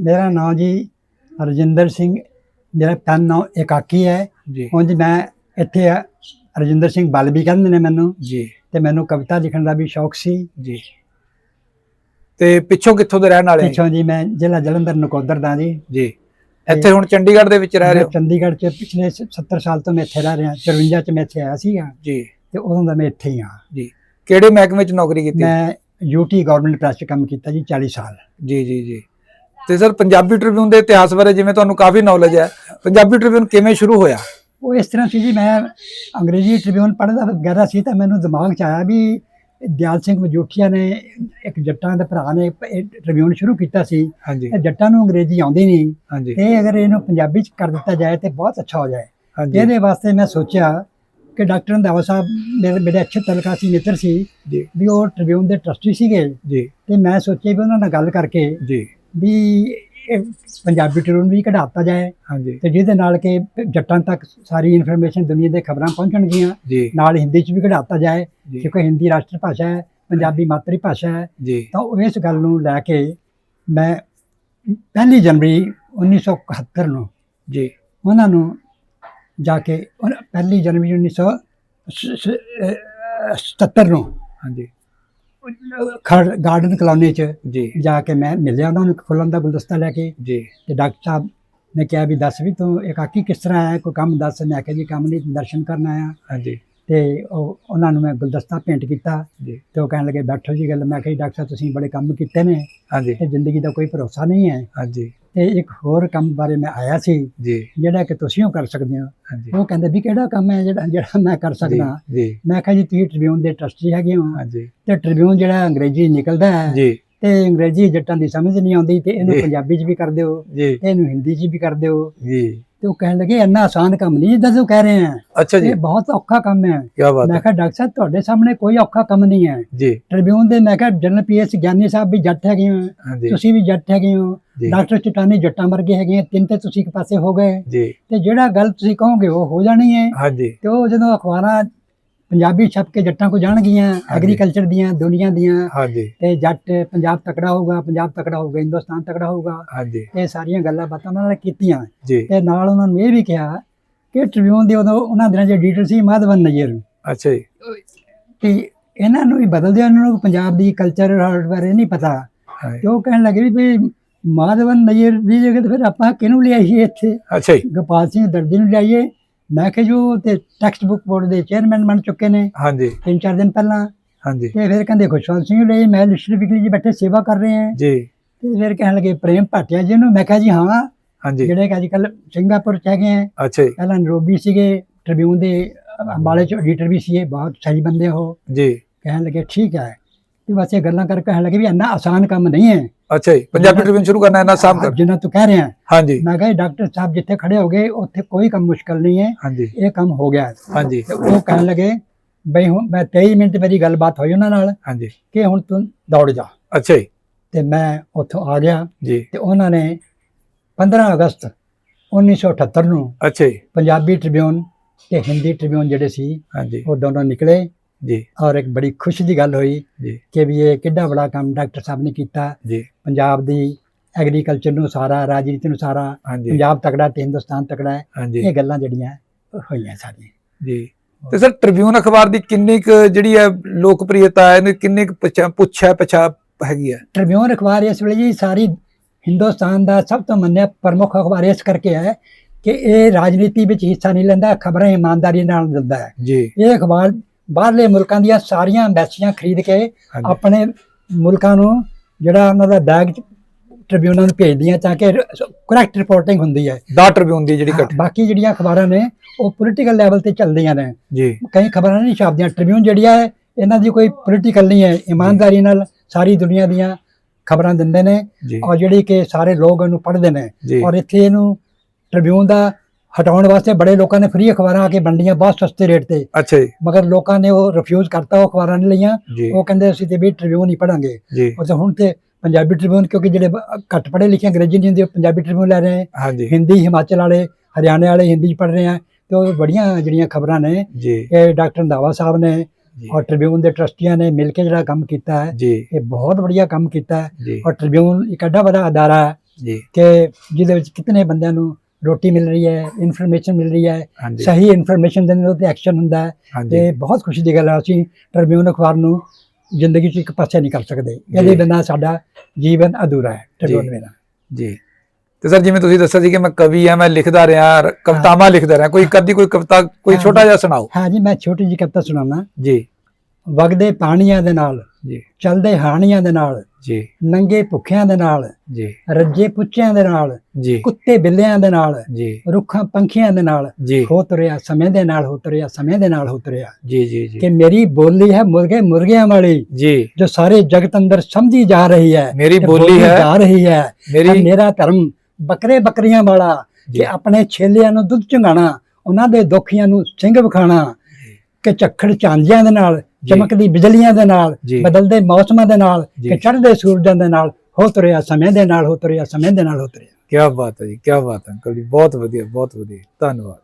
ਮੇਰਾ ਨਾਮ ਜੀ ਰਜਿੰਦਰ ਸਿੰਘ ਮੇਰਾ ਪੈਨ ਨਾਮ ਇਕਾਕੀ ਹੈ। ਜੀ। ਉਂਝ ਮੈਂ ਇੱਥੇ ਆ, ਰਜਿੰਦਰ ਸਿੰਘ ਬਲ ਵੀ ਕਹਿੰਦੇ ਨੇ ਮੈਨੂੰ। ਜੀ। ਤੇ ਮੈਨੂੰ ਕਵਿਤਾ ਲਿਖਣ ਦਾ ਵੀ ਸ਼ੌਕ ਸੀ। ਜੀ। ਤੇ ਪਿੱਛੋਂ ਕਿੱਥੋਂ ਦੇ ਰਹਿਣ ਵਾਲੇ? ਪਿੱਛੋਂ ਜੀ ਮੈਂ ਜ਼ਿਲ੍ਹਾ ਜਲੰਧਰ ਨਕੋਦਰ ਦਾ ਜੀ। ਜੀ। ਇੱਥੇ ਹੁਣ ਚੰਡੀਗੜ੍ਹ ਦੇ ਵਿੱਚ ਰਹਿ ਰਹੇ ਹੋ? ਚੰਡੀਗੜ੍ਹ ਚ ਪਿਛਲੇ 70 ਸਾਲ ਤੋਂ ਮੈਂ ਇੱਥੇ ਰਹਿ ਰਿਹਾ 54 ਚ ਮੈਂ ਇੱਥੇ ਆਇਆ ਸੀਗਾ। ਜੀ। ਤੇ ਉਦੋਂ ਦਾ ਮੈਂ ਇੱਥੇ ਹੀ ਹਾਂ। ਜੀ। ਕਿਹੜੇ ਮਹਿਕਮੇ 'ਚ ਨੌਕਰੀ ਕੀਤੀ? ਮੈਂ ਯੂਟੀ ਗਵਰਨਮੈਂਟ ਪ੍ਰੈਸ 'ਚ ਕੰਮ ਕੀਤਾ ਜੀ 40 ਸਾਲ। ਜੀ ਜੀ ਜੀ। ਤੇ ਸਰ ਪੰਜਾਬੀ ਟ੍ਰਿਬਿਊਨ ਦੇ ਇਤਿਹਾਸ ਬਾਰੇ ਜਿਵੇਂ ਤੁਹਾਨੂੰ ਕਾਫੀ ਨੌਲੇਜ ਹੈ ਪੰਜਾਬੀ ਟ੍ਰਿਬਿਊਨ ਕਿਵੇਂ ਸ਼ੁਰੂ ਹੋਇਆ? ਉਹ ਇਸ ਤਰ੍ਹਾਂ ਸੀ ਜੀ ਮੈਂ ਅੰਗਰੇਜ਼ੀ ਟ੍ਰਿਬਿਊਨ ਪੜ੍ਹਦਾ ਵਗੈਰਾ ਸੀ ਤਾਂ ਮੈਨੂੰ ਦਿਮਾਗ 'ਚ ਆਇਆ ਵੀ ਦਿਆਲ ਸਿੰਘ ਮਜੂਠੀਆ ਨੇ ਇੱਕ ਜੱਟਾਂ ਦੇ ਭਰਾ ਨੇ ਟ੍ਰਿਬਿਊਨ ਸ਼ੁਰੂ ਕੀਤਾ ਸੀ। ਤੇ ਜੱਟਾਂ ਨੂੰ ਅੰਗਰੇਜ਼ੀ ਆਉਂਦੀ ਨਹੀਂ। ਤੇ ਅਗਰ ਇਹਨੂੰ ਪੰਜਾਬੀ 'ਚ ਕਰ ਦਿੱਤਾ ਜਾਏ ਤੇ ਬਹੁਤ ਅੱਛਾ ਹੋ ਜਾਏ। ਇਹਦੇ ਵਾਸਤੇ ਮੈਂ ਸੋਚਿਆ ਕਿ ਡਾਕਟਰ ਰੰਧਾਵਾ ਸਾਹਿਬ ਮੇਰੇ ਮੇਰੇ ਅੱਛੇ ਤਲਕਾ ਸੀ ਮਿੱਤਰ ਸੀ ਜੀ। ਵੀ ਉਹ ਟ੍ਰਿਬਿਊਨ ਦੇ ਟਰਸਟੀ ਸੀਗੇ। ਜੀ। ਤੇ ਮੈਂ ਸੋਚਿਆ ਵੀ ਉਹਨਾਂ ਨਾਲ ਗੱਲ ਕਰਕੇ ਜੀ। ਵੀ ਇਹ ਪੰਜਾਬੀ ਟ੍ਰਿਬਿਊਨ ਵੀ ਕਢਾਤਾ ਜਾਏ। ਹਾਂਜੀ। ਤੇ ਜਿਹਦੇ ਨਾਲ ਕਿ ਜੱਟਾਂ ਤੱਕ ਸਾਰੀ ਇਨਫੋਰਮੇਸ਼ਨ ਦੁਨੀਆ ਦੇ ਖਬਰਾਂ ਪਹੁੰਚਣਗੀਆਂ। ਨਾਲ ਹਿੰਦੀ 'ਚ ਵੀ ਕਢਾਤਾ ਜਾਏ। ਕਿਉਂਕਿ ਹਿੰਦੀ ਰਾਸ਼ਟਰ ਭਾਸ਼ਾ ਹੈ ਪੰਜਾਬੀ ਮਾਤਰੀ ਭਾਸ਼ਾ ਹੈ। ਤਾਂ ਇਸ ਗੱਲ ਨੂੰ ਲੈ ਕੇ ਮੈਂ ਪਹਿਲੀ ਜਨਵਰੀ 1971 ਨੂੰ ਜੀ। ਉਹਨਾਂ ਨੂੰ ਜਾ ਕੇ ਪਹਿਲੀ ਜਨਵਰੀ 1977 ਨੂੰ ਹਾਂਜੀ। ਖੜ ਗਾਰਡਨ ਕਲੋਨੀ 'ਚ ਜੀ। ਜਾ ਕੇ ਮੈਂ ਮਿਲਿਆ ਉਹਨਾਂ ਨੂੰ ਫੁੱਲਾਂ ਦਾ ਗੁਲਦਸਤਾ ਲੈ ਕੇ। ਜੀ। ਤੇ ਡਾਕਟਰ ਸਾਹਿਬ ਨੇ ਕਿਹਾ ਵੀ ਦੱਸ ਵੀ ਤੂੰ ਇਕਾਕੀ ਕਿਸ ਤਰ੍ਹਾਂ ਆਇਆ ਕੋਈ ਕੰਮ ਦੱਸ? ਮੈਂ ਕਿਹਾ ਜੀ ਕੰਮ ਨਹੀਂ ਦਰਸ਼ਨ ਕਰਨ ਆਇਆ। ਹਾਂਜੀ। ਤੇ ਉਹ ਉਹਨਾਂ ਨੂੰ ਮੈਂ ਗੁਲਦਸਤਾ ਭੇਂਟ ਕੀਤਾ ਜੀ। ਤੇ ਉਹ ਕਹਿਣ ਲੱਗੇ ਬੈਠੋ ਜੀ ਗੱਲ। ਮੈਂ ਕਿਹਾ ਜੀ ਡਾਕਟਰ ਸਾਹਿਬ ਤੁਸੀਂ ਬੜੇ ਕੰਮ ਕੀਤੇ ਨੇ। ਹਾਂਜੀ। ਤੇ ਜ਼ਿੰਦਗੀ ਦਾ ਕੋਈ ਭਰੋਸਾ ਨਹੀਂ ਹੈ। ਹਾਂਜੀ। ਤੇ ਇੱਕ ਹੋਰ ਕੰਮ ਬਾਰੇ ਮੈਂ ਆਇਆ ਸੀ ਜੀ। ਜਿਹੜਾ ਕਿ ਤੁਸੀਂ ਉਹ ਕਰ ਸਕਦੇ ਹੋ। ਹਾਂਜੀ। ਉਹ ਕਹਿੰਦੇ ਵੀ ਕਿਹੜਾ ਕੰਮ ਹੈ ਜਿਹੜਾ ਜਿਹੜਾ ਮੈਂ ਕਰ ਸਕਦਾ। ਜੀ। ਮੈਂ ਕਿਹਾ ਜੀ ਤੁਸੀਂ ਟ੍ਰਿਬਿਊਨ ਦੇ ਟਰਸਟੀ ਹੈਗੇ ਹੋ। ਹਾਂਜੀ। ਤੇ ਟ੍ਰਿਬਿਊਨ ਜਿਹੜਾ ਅੰਗਰੇਜ਼ੀ ਨਿਕਲਦਾ ਹੈ ਜੀ। ਤੇ ਅੰਗਰੇਜ਼ੀ ਜੱਟਾਂ ਦੀ ਸਮਝ ਨਹੀਂ ਆਉਂਦੀ ਤੇ ਇਹਨੂੰ ਜੀ। ਪੰਜਾਬੀ 'ਚ ਵੀ ਕਰ ਦਿਓ ਜੀ। ਇਹਨੂੰ ਹਿੰਦੀ 'ਚ ਵੀ ਕਰ ਦਿਓ। ਜੀ। ਤੇ ਉਹ ਕਹਿਣ ਲੱਗੇ ਇੰਨਾ ਆਸਾਨ ਕੰਮ ਨਹੀਂ ਜਿੱਦਾਂ ਤੁਸੀਂ ਕਹਿ ਰਹੇ ਆ ਅੱਛਾ ਜੀ। ਇਹ ਬਹੁਤ ਔਖਾ ਕੰਮ ਹੈ। ਕੀ ਬਾਤ ਮੈਂ ਕਿਹਾ ਡਾਕਟਰ ਸਾਹਿਬ ਤੁਹਾਡੇ ਸਾਹਮਣੇ ਕੋਈ ਔਖਾ ਕੰਮ ਨਹੀਂ ਹੈ। ਜੀ। ਟ੍ਰਿਬਿਊਨ ਦੇ ਮੈਂ ਕਿਹਾ ਜਨਰਲ ਪੀਐਸ ਗਿਆਨੀ ਸਾਹਿਬ ਵੀ ਜੱਟ ਹੈਗੇ ਹੋ। ਤੁਸੀਂ ਵੀ ਜੱਟ ਹੈਗੇ ਹੋ। ਡਾਕਟਰ ਚਟਾਨੀ ਜੱਟਾਂ ਵਰਗੇ ਹੈਗੇ ਆ। ਤਿੰਨ ਤੇ ਤੁਸੀਂ ਇੱਕ ਪਾਸੇ ਹੋ ਗਏ। ਜੀ। ਤੇ ਜਿਹੜਾ ਗੱਲ ਤੁਸੀਂ ਕਹੋਗੇ ਉਹ ਹੋ ਜਾਣੀ ਹੈ। ਹਾਂਜੀ ਤੇ ਉਹ ਜਦੋਂ ਅਖਬਾਰਾਂ ਪੰਜਾਬੀ ਛਪ ਕੇ ਜੱਟਾਂ ਕੋ ਜਾਣਗੀਆਂ ਐਗਰੀਕਲਚਰ ਦੀਆਂ ਦੁਨੀਆ ਦੀਆਂ। ਹਾਂਜੀ। ਤੇ ਜੱਟ ਪੰਜਾਬ ਤਕੜਾ ਹੋਊਗਾ ਪੰਜਾਬ ਤਕੜਾ ਹੋਊਗਾ ਹਿੰਦੁਸਤਾਨ ਤਕੜਾ ਹੋਊਗਾ। ਹਾਂਜੀ। ਇਹ ਸਾਰੀਆਂ ਗੱਲਾਂ ਬਾਤਾਂ ਉਹਨਾਂ ਨੇ ਕੀਤੀਆਂ। ਤੇ ਨਾਲ ਉਹਨਾਂ ਨੂੰ ਇਹ ਵੀ ਕਿਹਾ ਕਿ ਟ੍ਰਿਬਿਊਨ ਦੇ ਉਹਨਾਂ ਦਿਨਾਂ ਦੇ ਐਡੀਟਰ ਸੀ ਮਾਧਵਨ ਨਈਅਰ ਅੱਛਾ ਜੀ। ਕਿ ਇਹਨਾਂ ਨੂੰ ਵੀ ਬਦਲ ਦਿਆ ਇਹਨਾਂ ਨੂੰ ਪੰਜਾਬ ਦੀ ਕਲਚਰ ਬਾਰੇ ਨਹੀਂ ਪਤਾ। ਉਹ ਕਹਿਣ ਲੱਗੇ ਵੀ ਵੀ ਮਾਧਵਨ ਨਈਅਰ ਦੀ ਜਗ੍ਹਾ ਤੇ ਫਿਰ ਆਪਾਂ ਕਿਹਨੂੰ ਲਿਆਈਏ ਇੱਥੇ? ਅੱਛਾ ਜੀ। ਗੋਪਾਲ ਸਿੰਘ ਦਰਦੀ ਨੂੰ ਲਿਆਈਏ। ਮੈਂ ਕਿਹਾ ਜੋ ਤੇ ਟੈਕਸਟ ਬੁੱਕ ਬੋਰਡ ਦੇ ਚੇਅਰਮੈਨ ਬਣ ਚੁੱਕੇ ਨੇ। ਹਾਂਜੀ। ਤਿੰਨ ਚਾਰ ਦਿਨ ਪਹਿਲਾਂ। ਹਾਂਜੀ। ਤੇ ਫਿਰ ਕਹਿੰਦੇ ਖੁਸ਼ਵੰਤ ਸਿੰਘ ਲਈ ਮੈਂ ਲਿਸਟਰ ਵਿਕਲੀ ਜੀ ਬੈਠੇ ਸੇਵਾ ਕਰ ਰਹੇ ਹਾਂ। ਜੀ। ਤੇ ਫਿਰ ਕਹਿਣ ਲੱਗੇ ਪ੍ਰੇਮ ਭਾਟਿਆ ਜੀ ਨੂੰ। ਮੈਂ ਕਿਹਾ ਜੀ ਹਾਂ। ਹਾਂਜੀ। ਜਿਹੜੇ ਅੱਜ ਕੱਲ ਸਿੰਗਾਪੁਰ ਚ ਹੈਗੇ ਆ। ਅੱਛਾ ਜੀ। ਪਹਿਲਾਂ ਨਰੋਬੀ ਸੀਗੇ ਟ੍ਰਿਬਿਊਨ ਦੇ ਅੰਬਾਲੇ ਚ ਐਡੀਟਰ ਵੀ ਸੀਗੇ ਬਹੁਤ ਸਹੀ ਬੰਦੇ ਉਹ। ਜੀ। ਕਹਿਣ ਲੱਗੇ ਠੀਕ ਹੈ। ਤੇ ਬਸ ਇਹ ਗੱਲਾਂ ਕਰਕੇ ਕਹਿਣ ਲੱਗੇ ਵੀ ਇੰਨਾ ਆਸਾਨ ਕੰਮ ਨਹੀਂ ਹੈ। ਅੱਛਾ ਜੀ ਪੰਜਾਬੀ ਟ੍ਰਿਬਿਊਨ ਸ਼ੁਰੂ ਕਰਨਾ ਇਹਨਾਂ ਸਾਹਮ ਕਰ। ਜਿੰਨਾ ਤੂੰ ਕਹਿ ਰਿਹਾ। ਹਾਂਜੀ। ਮੈਂ ਕਿਹਾ ਡਾਕਟਰ ਸਾਹਿਬ ਜਿੱਥੇ ਖੜੇ ਹੋ ਗਏ ਉੱਥੇ ਕੋਈ ਕੰਮ ਮੁਸ਼ਕਲ ਨਹੀਂ ਹੈ। ਹਾਂਜੀ। ਇਹ ਕੰਮ ਹੋ ਗਿਆ। ਹਾਂਜੀ। ਉਹ ਕਹਿਣ ਲੱਗੇ ਬਈ ਹੁਣ ਮੈਂ 23 ਮਿੰਟ ਮੇਰੀ ਗੱਲਬਾਤ ਹੋਈ ਉਹਨਾਂ ਨਾਲ ਹਾਂਜੀ। ਕਿ ਹੁਣ ਤੂੰ ਦੌੜ ਜਾ। ਅੱਛਾ ਜੀ। ਤੇ ਮੈਂ ਉੱਥੋਂ ਆ ਗਿਆ। ਜੀ। ਤੇ ਉਹਨਾਂ ਨੇ 15 ਅਗਸਤ 1978 ਨੂੰ ਅੱਛਾ ਜੀ। ਪੰਜਾਬੀ ਟ੍ਰਿਬਿਊਨ ਤੇ ਹਿੰਦੀ ਟ੍ਰਿਬਿਊਨ ਜਿਹੜੇ ਸੀ ਹਾਂਜੀ। ਉਹ ਦੋਨੋਂ ਨਿਕਲੇ। ਜੀ। ਔਰ ਇੱਕ ਬੜੀ ਖੁਸ਼ੀ ਦੀ ਗੱਲ ਹੋਈ ਜੀ। ਕਿ ਵੀ ਇਹ ਕਿੱਡਾ ਬੜਾ ਕੰਮ ਡਾਕਟਰ ਸਾਹਿਬ ਨੇ ਕੀਤਾ। ਜੀ। ਪੰਜਾਬ ਦੀ ਐਗਰੀਕਲਚਰ ਨੂੰ ਸਾਰਾ ਰਾਜਨੀਤੀ ਨੂੰ ਸਾਰਾ ਪੰਜਾਬ ਤਕੜਾ ਤੇ ਹਿੰਦੁਸਤਾਨ ਤਕੜਾ ਹੈ। ਇਹ ਗੱਲਾਂ ਜਿਹੜੀਆਂ ਹੋਈਆਂ ਸਾਰੀਆਂ। ਜੀ। ਤੇ ਸਰ ਟ੍ਰਿਬਿਊਨ ਅਖਬਾਰ ਦੀ ਕਿੰਨੀ ਕੁ ਜਿਹੜੀ ਹੈ ਲੋਕਪ੍ਰਿਯਤਾ ਹੈ ਇਹਨੂੰ ਕਿੰਨੀ ਕੁ ਪਛਾ ਪੁੱਛਿਆ ਪਛਾ ਹੈਗੀ ਹੈ? ਟ੍ਰਿਬਿਊਨ ਅਖਬਾਰ ਇਸ ਵੇਲੇ ਜੀ ਸਾਰੀ ਹਿੰਦੁਸਤਾਨ ਦਾ ਸਭ ਤੋਂ ਮੰਨਿਆ ਪ੍ਰਮੁੱਖ ਅਖਬਾਰ ਇਸ ਕਰਕੇ ਹੈ ਕਿ ਇਹ ਰਾਜਨੀਤੀ ਵਿੱਚ ਹਿੱਸਾ ਨਹੀਂ ਲੈਂਦਾ ਖਬਰਾਂ ਇਮਾਨਦਾਰੀ ਨਾਲ ਦਿੰਦਾ ਹੈ। ਜੀ। ਇਹ ਅਖਬਾਰ ਬਾਹਰਲੇ ਮੁਲਕਾਂ ਦੀਆਂ ਸਾਰੀਆਂ ਐਮਬੈਸੀਆਂ ਖਰੀਦ ਕੇ ਆਪਣੇ ਮੁਲਕਾਂ ਨੂੰ ਜਿਹੜਾ ਉਹਨਾਂ ਦਾ ਬੈਗ ਟ੍ਰਿਬਿਊਨਾਂ ਨੂੰ ਭੇਜਦੀਆਂ ਤਾਂ ਕਿ ਕਰੈਕਟ ਰਿਪੋਰਟਿੰਗ ਹੁੰਦੀ ਹੈ। ਦਾ ਟ੍ਰਿਬਿਊਨ ਦੀ ਜਿਹੜੀ ਘਟ ਬਾਕੀ ਜਿਹੜੀਆਂ ਅਖਬਾਰਾਂ ਨੇ ਉਹ ਪੋਲੀਟੀਕਲ ਲੈਵਲ ਤੇ ਚੱਲਦੀਆਂ ਨੇ। ਜੀ। ਕਈ ਖਬਰਾਂ ਨਹੀਂ ਛਾਪਦੀਆਂ। ਟ੍ਰਿਬਿਊਨ ਜਿਹੜੀ ਹੈ ਇਹਨਾਂ ਦੀ ਕੋਈ ਪੋਲੀਟੀਕਲ ਨਹੀਂ ਹੈ। ਇਮਾਨਦਾਰੀ ਨਾਲ ਸਾਰੀ ਦੁਨੀਆ ਦੀਆਂ ਖਬਰਾਂ ਦਿੰਦੇ ਨੇ ਔਰ ਜਿਹੜੀ ਕਿ ਸਾਰੇ ਲੋਕ ਇਹਨੂੰ ਪੜ੍ਹਦੇ ਨੇ। ਔਰ ਇੱਥੇ ਇਹਨੂੰ ਟ੍ਰਿਬਿਊਨ ਦਾ ਹਟਾਉਣ ਵਾਸਤੇ ਬੜੇ ਲੋਕਾਂ ਨੇ ਫ੍ਰੀ ਅਖਬਾਰਾਂ ਆ ਕੇ ਵੰਡੀਆਂ ਬਹੁਤ ਸਸਤੇ ਰੇਟ ਤੇ। ਅੱਛਾ ਜੀ। ਮਗਰ ਲੋਕਾਂ ਨੇ ਉਹ ਰਿਫਿਊਜ਼ ਕਰਤਾ ਉਹ ਅਖਬਾਰਾਂ ਨਹੀਂ ਲਈਆਂ। ਉਹ ਕਹਿੰਦੇ ਅਸੀਂ ਤੇ ਵੀ ਟ੍ਰਿਬਿਊਨ ਹੀ ਪੜਾਂਗੇ। ਉਹ ਤਾਂ ਹੁਣ ਤੇ ਪੰਜਾਬੀ ਟ੍ਰਿਬਿਊਨ ਕਿਉਂਕਿ ਜਿਹੜੇ ਘੱਟ ਪੜ੍ਹੇ ਲਿਖੇ ਅੰਗਰੇਜ਼ੀ ਨਹੀਂ ਹੁੰਦੇ ਉਹ ਪੰਜਾਬੀ ਟ੍ਰਿਬਿਊਨ ਲੈ ਰਹੇ ਹਾਂਜੀ। ਹਿੰਦੀ ਹਿਮਾਚਲ ਵਾਲੇ ਹਰਿਆਣੇ ਵਾਲੇ ਹਿੰਦੀ 'ਚ ਪੜ੍ਹ ਰਹੇ ਆ। ਤੇ ਉਹ ਬੜੀਆਂ ਜਿਹੜੀਆਂ ਖਬਰਾਂ ਨੇ ਜੀ। ਇਹ ਡਾਕਟਰ ਰੰਧਾਵਾ ਸਾਹਿਬ ਨੇ ਔਰ ਟ੍ਰਿਬਿਊਨ ਦੇ ਟਰਸਟੀਆਂ ਨੇ ਮਿਲ ਕੇ ਜਿਹੜਾ ਕੰਮ ਕੀਤਾ ਹੈ ਇਹ ਬਹੁਤ ਵਧੀਆ ਕੰਮ ਕੀਤਾ ਹੈ। ਔਰ ਟ੍ਰਿਬਿਊਨ ਇੱਕ ਐਡਾ ਵੱਡਾ ਅਦਾਰਾ ਹੈ ਜੀ। ਕਿ ਜਿਹਦੇ ਵਿੱਚ ਕਿਤਨੇ ਬੰਦਿਆਂ ਨੂੰ ਰੋਟੀ ਮਿਲ ਰਹੀ ਹੈ ਇਨਫੋਰਮੇਸ਼ਨ ਮਿਲ ਰਹੀ ਹੈ ਸਹੀ ਇਨਫੋਰਮੇਸ਼ਨ ਦੇ ਨਾਲ ਤੇ ਐਕਸ਼ਨ ਹੁੰਦਾ ਹੈ ਤੇ ਬਹੁਤ ਖੁਸ਼ੀ ਦੀ ਗੱਲ ਹੈ ਅਸੀਂ ਟ੍ਰਿਬਿਊਨ ਅਖਬਾਰ ਨੂੰ ਜ਼ਿੰਦਗੀ 'ਚ ਇੱਕ ਪਾਸੇ ਨਹੀਂ ਕਰ ਸਕਦੇ। ਇਹਦੇ ਜੀ। ਬਿਨਾਂ ਸਾਡਾ ਜੀਵਨ ਅਧੂਰਾ ਹੈ ਟ੍ਰਿਬਿਊਨ ਜੀ। ਬਿਨਾਂ। ਜੀ। ਤੇ ਸਰ ਜਿਵੇਂ ਤੁਸੀਂ ਦੱਸਿਆ ਸੀ ਕਿ ਮੈਂ ਕਵੀ ਆ ਮੈਂ ਲਿਖਦਾ ਰਿਹਾ ਕਵਿਤਾਵਾਂ ਲਿਖਦਾ ਰਿਹਾ। ਕੋਈ ਕਦੀ ਕੋਈ ਕਵਿਤਾ ਕੋਈ। ਛੋਟਾ ਜਿਹਾ ਸੁਣਾਓ। ਹਾਂ ਜੀ ਮੈਂ ਛੋਟੀ ਜਿਹੀ ਕਵਿਤਾ ਸੁਣਾਉਣਾ ਜੀ। ਵਗਦੇ ਪਾਣੀਆਂ ਦੇ ਨਾਲ ਜੀ। ਚਲਦੇ ਹਾਣੀਆਂ ਦੇ ਨਾਲ ਜੀ। ਨੰਗੇ ਭੁੱਖਿਆਂ ਦੇ ਨਾਲ ਜੀ। ਰੱਜੇ ਪੁੱਛਿਆਂ ਦੇ ਨਾਲ ਜੀ। ਕੁੱਤੇ ਬਿੱਲਿਆਂ ਦੇ ਨਾਲ ਜੀ। ਰੁੱਖਾਂ ਪੰਖੀਆਂ ਦੇ ਨਾਲ ਜੀ। ਹੋ ਤੁਰਿਆ ਸਮੇਂ ਦੇ ਨਾਲ ਹੋ ਤੁਰਿਆ ਸਮੇਂ ਦੇ ਨਾਲ ਹੋ ਤੁਰਿਆ। ਜੀ ਜੀ ਜੀ। ਕਿ ਮੇਰੀ ਬੋਲੀ ਹੈ ਮੁਰਗੇ ਮੁਰਗਿਆਂ ਵਾਲੀ ਜੀ। ਜੋ ਸਾਰੇ ਜਗਤ ਅੰਦਰ ਸਮਝੀ ਜਾ ਰਹੀ ਹੈ ਮੇਰੀ ਬੋਲੀ ਹੈ ਜਾ ਰਹੀ ਹੈ ਮੇਰੀ ਮੇਰਾ ਧਰਮ ਬੱਕਰੇ ਬੱਕਰੀਆਂ ਵਾਲਾ। ਕਿ ਆਪਣੇ ਛੇਲਿਆਂ ਨੂੰ ਦੁੱਧ ਚੁੰਗਾਣਾ ਉਹਨਾਂ ਦੇ ਦੁੱਖੀਆਂ ਨੂੰ ਸਿੰਘ ਵਿਖਾਣਾ ਕਿ ਝੱਖੜ ਚਾਂਦਿਆਂ ਦੇ ਨਾਲ। ਚਮਕਦੀ ਬਿਜਲੀਆਂ ਦੇ ਨਾਲ। ਬਦਲਦੇ ਮੌਸਮਾਂ ਦੇ ਨਾਲ। ਕਿ ਚੜ੍ਹਦੇ ਸੂਰਜਾਂ ਦੇ ਨਾਲ ਹੋ ਤੁਰਿਆ ਸਮੇਂ ਦੇ ਨਾਲ ਹੋ ਤੁਰਿਆ ਸਮੇਂ ਦੇ ਨਾਲ ਹੋ ਤੁਰਿਆ ਕੀ ਬਾਤ ਹੈ ਜੀ ਕੀ ਬਾਤ ਹੈ ਅੰਕਲ ਜੀ ਬਹੁਤ ਵਧੀਆ ਬਹੁਤ ਵਧੀਆ ਧੰਨਵਾਦ